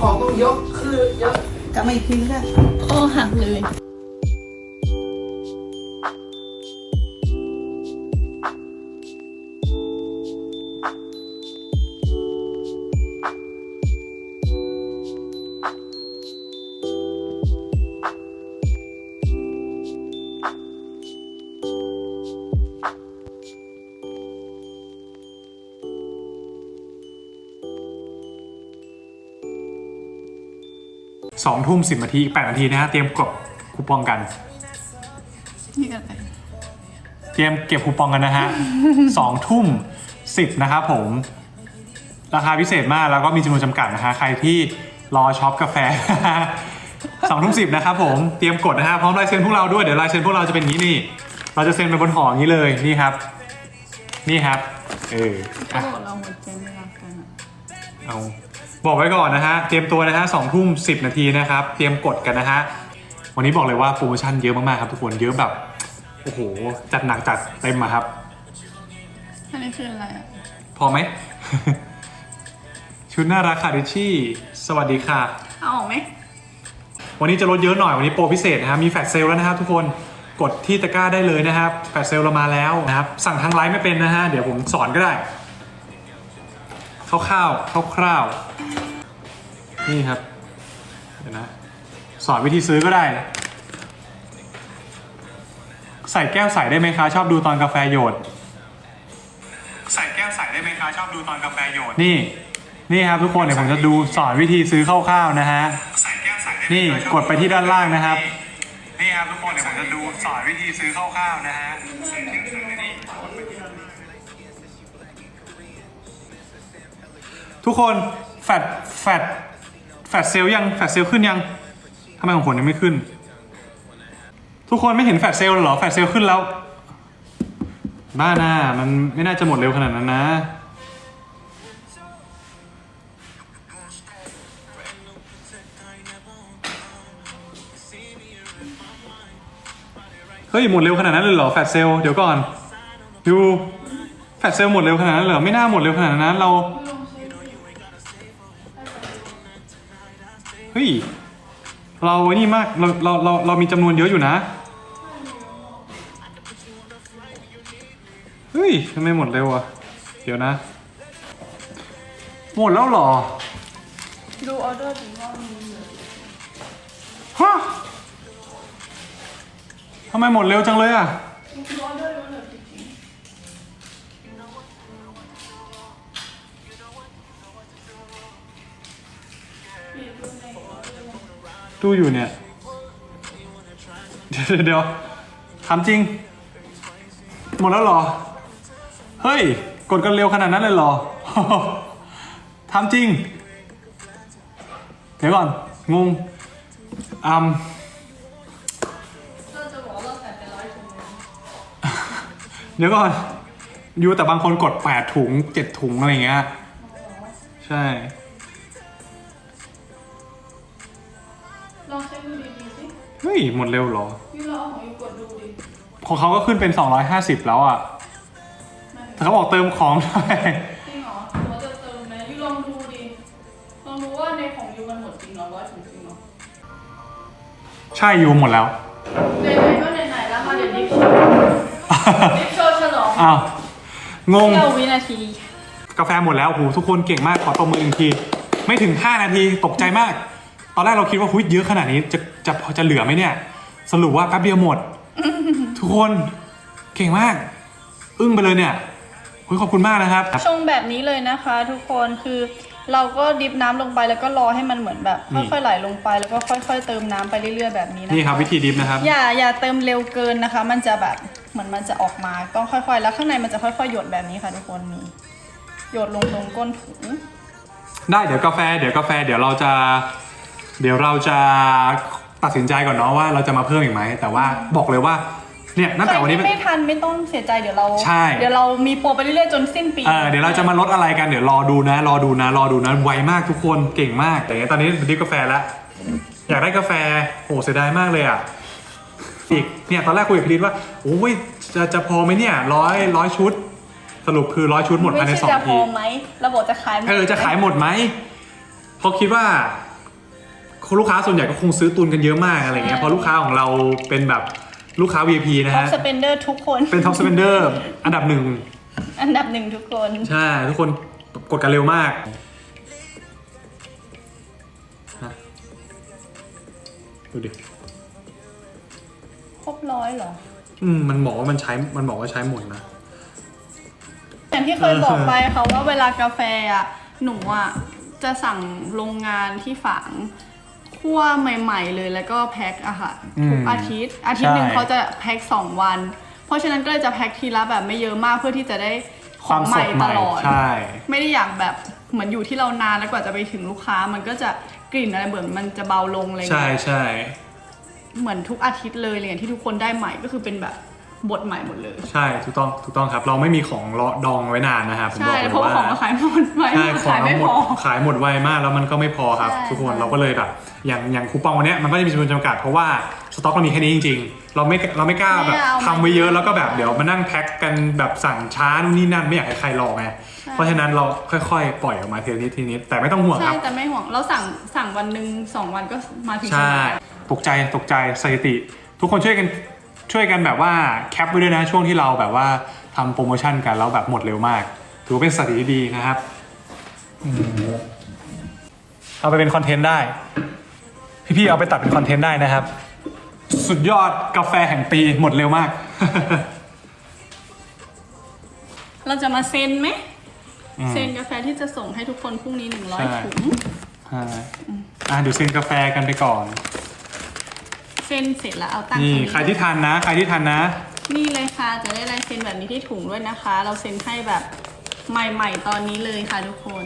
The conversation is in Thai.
ของต้องยกคือยก ก็ไม่ทิ้งก็โอหักเลย สองทุ่มสิบนาทีอีกแปดนาทีนะฮะเตรียมกดคูปองกัน นี่กันไปเตรียมเก็บคูปองกันนะฮะ สองทุ่มสิบนะครับผม ราคาพิเศษมากแล้วก็มีจำนวนจำกัดนะฮะ ใครที่รอช็อปกาแฟ สองทุ่มสิบนะครับผมเตรียมกดนะฮะพร้อมลายเซ็นพวกเราด้วยเดี๋ยวลายเซ็นพวกเราจะเป็นอย่างนี้นี่ เราจะเซ็นไปบนห่ออย่างนี้เลยนี่ครับ นี่ครับ เออเขาอะบอกเราหัวใจไม่รักกันอะเอาบอกไว้ก่อนนะฮะ เตรียมตัวนะฮะสองทุ่มสิบนาทีนะครับ เตรียมกดกันนะฮะ วันนี้บอกเลยว่าโปรโมชั่นเยอะมากๆครับทุกคน เยอะแบบ โอ้โห จัดหนักจัดเต็มอะครับ อันนี้คืออะไรอะพอไหม ชุดน่ารักค่ะดิชชี่ สวัสดีค่ะ เอาออกไหมวันนี้จะลดเยอะหน่อย วันนี้โปรพิเศษนะครับมีแฟลชเซลแล้วนะครับทุกคน กดที่ตะกร้าได้เลยนะครับแฟลชเซลเรามาแล้วนะครับสั่งทางไลน์ไม่เป็นนะฮะเดี๋ยวผมสอนก็ได้คร่าวๆคร่าวๆนี่ครับเดี๋ยวนะสอนวิธีซื้อก็ได้ ใส่แก้วใส่ได้ไหมคะ ชอบดูตอนกาแฟโยดใส่แก้วใส่ได้ไหมคะชอบดูตอนกาแฟโยดนี่ นี่ครับทุกคนเดี๋ยวผมจะดูสอนวิธีซื้อคร่าวๆนะฮะนี่กดไปที่ด้านล่างนะครับ นี่ครับทุกคนเดี๋ยวผมจะดูสอนวิธีซื้อคร่าวๆนะฮะทุกคนแฟดแฟดแฟดเซลยังแฟดเซลขึ้นยังทำไมของผมยังไม่ขึ้น ทุกคนไม่เห็นแฟดเซลหรอแฟดเซลขึ้นแล้ว บ้าหน่ามันไม่น่าจะหมดเร็วขนาดนั้นนะ ฮ้ยหมดเร็วขนาดนั้นเลยเหรอแฟดเซลล์เดี๋ยวก่อน ดูแฟดเซลล์หมดเร็วขนาดนั้นเหรอไม่น่าหมดเร็วขนาดนั้นเราเฮ้ยเราไอ้นี่มากเราเราเราเรามีจำนวนเยอะอยู่นะเฮ้ยทำไมหมดเร็วอะเดี๋ยวนะ หมดแล้วเหรอดูออเดอร์ดีว่ามีเหลือฮะ ทำไมหมดเร็วจังเลยอะดูออเดอร์เหลือจริงดูอยู่เนี่ย เดี๋ยวเดี๋ยวถามจริง หมดแล้วเหรอ เฮ้ย กดกันเร็วขนาดนั้นเลยเหรอถามจริง เดี๋ยวก่อน งงอืม ก็จะบอกว่าเราใส่ไปร้อยถุงเลย เดี๋ยวก่อนอยู่แต่บางคนกด8ถุง7ถุงอะไรอย่างเงี้ย ใช่ ลองเช็คดูดีๆสิเฮ้ย หมดเร็วเหรอ ยูเราเอาของยูกดดูดิของเขาก็ขึ้นเป็น 250 แล้วอะแต่เขาบอกเติมของด้วยจริงเหรอหรือว่าจะเติมไหมยูลองดูดิลองดูว่าในของยูมันหมดจริงเหรอร้อยถุงจริงเหรอใช่อยู่หมดแล้วไหนๆก็ไหนๆแล้วมาเดี๋ยวดิฟโชว์ดิฟโชว์ฉล องอ้าวงง เที่ยววินาที กาแฟหมดแล้วโหทุกคนเก่งมากขอตบมืออีกที ไม่ถึง 5 นาทีตกใจมาก ตอนแรกเราคิดว่าหุ้ยเยอะขนาดนี้จะจะพอจะเหลือไหมเนี่ย สรุปว่าแป๊บเดียวหมด ทุกคนเก่งมาก อึ้งไปเลยเนี่ยหุ้ยขอบคุณมากนะครับ ชงแบบนี้เลยนะคะ ทุกคนคือเราก็ดิฟน้ำลงไปแล้วก็รอให้มันเหมือนแบบนี่ ค่อยๆไหลลงไปแล้วก็ค่อย ๆ เติมน้ำไปเรื่อยๆแบบนี้นะคะนี่ครับวิธีดิฟนะครับ อย่าอย่าเติมเร็วเกินนะคะ มันจะแบบ เหมือนมันจะออกมาต้องค่อยๆ แล้วข้างในมันจะค่อยๆ หยดแบบนี้ค่ะทุกคนนี่หยดลงตรงก้นถุงได้เดี๋ยวกาแฟ เดี๋ยวกาแฟ เดี๋ยวเราจะ เดี๋ยวเราจะตัดสินใจก่อนเนาะว่าเราจะมาเพิ่มอีกไหมแต่ว่าบอกเลยว่าเนี่ยตั้งใครแต่วันนี้ที่เป็นไม่ทันไม่ต้องเสียใจเดี๋ยวเราใช่เดี๋ยวเรามีโปรไปเรื่อยๆจนสิ้นปีเออเดี๋ยวเราจะมาลดอะไรกันเดี๋ยวรอดูนะ รอดูนะ รอดูนะไวมากทุกคนเก่งมากแต่ตอนนี้ดิฟกาแฟแล้วอยากได้กาแฟโหเสียดายมากเลยอะ อีกเนี่ยตอนแรกคุยกับพี่ลิศว่าโอ้ยจะจะพอไหมเนี่ยร้อยร้อยชุด สรุปคือร้อยชุดหมดไม่ภายในใช่สองจะพทีอไหมระบบจะขายหมดเออจะขายหมดไหมเพราะคิดว่าลูกค้าส่วนใหญ่ก็คงซื้อตุนกันเยอะมากอะไรเงี้ยใช่เพราะลูกค้าของเราเป็นแบบลูกค้า VIP นะท็อปฮะ สเปนเดอร์ทุกคน เป็นท็อปสเปนเดอร์อันดับหนึ่ง อันดับหนึ่งทุกคน ใช่ ทุกคนกดกันเร็วมากฮะดูดิ ครบร้อยเหรอ อืมมันบอกว่ามันใช้มันบอกว่าใช้หมดนะ อย่างที่เคยบอกไปค่ะว่าเวลากาแฟอะหนูอะจะสั่งโรงงานที่ฝางคั่วใหม่ ๆ เลยแล้วก็แพ็คอะค่ะอืมทุกอาทิตย์ อาทิตย์หนึ่งใช่เขาจะแพ็คสองวัน เพราะฉะนั้นก็เลยจะแพ็คทีละแบบไม่เยอะมากเพื่อที่จะได้ขควาองมใหสม่ดตใหม่ลอด ใช่ ไม่ได้อยากแบบเหมือนอยู่ที่เรานานแล้วกว่าจะไปถึงลูกค้า มันก็จะกลิ่นอะไรเหมือนมันจะเบาลงอะไรใช่เงี้ยใช่ เหมือนทุกอาทิตย์เลยอะไรอย่างที่ทุกคนได้ใหม่ก็คือเป็นแบบบทใหม่หมดเลย ใช่ถูกต้องถูกต้องครับ เราไม่มีของรอดองไว้นานนะครับผมบใช่อกเลยเพราะว่าว่าของเราขายหมดไว้ใช่ของขายเราไม่หมพดอขายหมดไวมากแล้วมันก็ไม่พอครับใช่ทุกคนใช่เราก็เลยแบบอย่างอย่างคูปองวันเนี้ยมันก็จะมีจำนวนจำกัดเพราะว่าสต็อกเรามีแค่นี้จริง ๆ เราไม่เราไม่กล้าแบบทำไว้เยอะแล้วก็แบบเดี๋ยวมานั่งแพ็คกันแบบสั่งช้านู่นนี่นั่นไม่อยากให้ใครรอไงเพราะฉะนั้นเราค่อยๆ ปล่อยออกมาทีละนิดทีละนิดแต่ไม่ต้องห่วงคใช่รับแต่ไม่ห่วงเราสั่งสั่งวันหนึ่งสองวันก็มาถึงใช่สนามแล้ว ตกใจตกใจสถิติ ทุกคนช่วยกันช่วยกันแบบว่าแคปไว้ด้วยนะช่วงที่เราแบบว่าทำโปรโมชั่นกันแล้วแบบหมดเร็วมาก ถือว่าเป็นสถิติที่ดีนะครับอืมเอาไปเป็นคอนเทนต์ได้ พี่ๆเอาไปตัดเป็นคอนเทนต์ได้นะครับ สุดยอดกาแฟแห่งปีหมดเร็วมาก เราจะมาเซ็นไหมอืมเซ็นกาแฟที่จะส่งให้ทุกคนพรุ่งนี้หนึ่งร้อยใช่ถุงใช่อะเดี๋ยวเซ็นกาแฟกันไปก่อน เซ็นเสร็จแล้วเอาตั้งนี่ตรงใครที่ทันนะ ใครที่ทันนะ นี่เลยค่ะ จะได้ลายเซ็นแบบนี้ที่ถุงด้วยนะคะ เราเซ็นให้แบบใหม่ ๆ ตอนนี้เลยค่ะทุกคน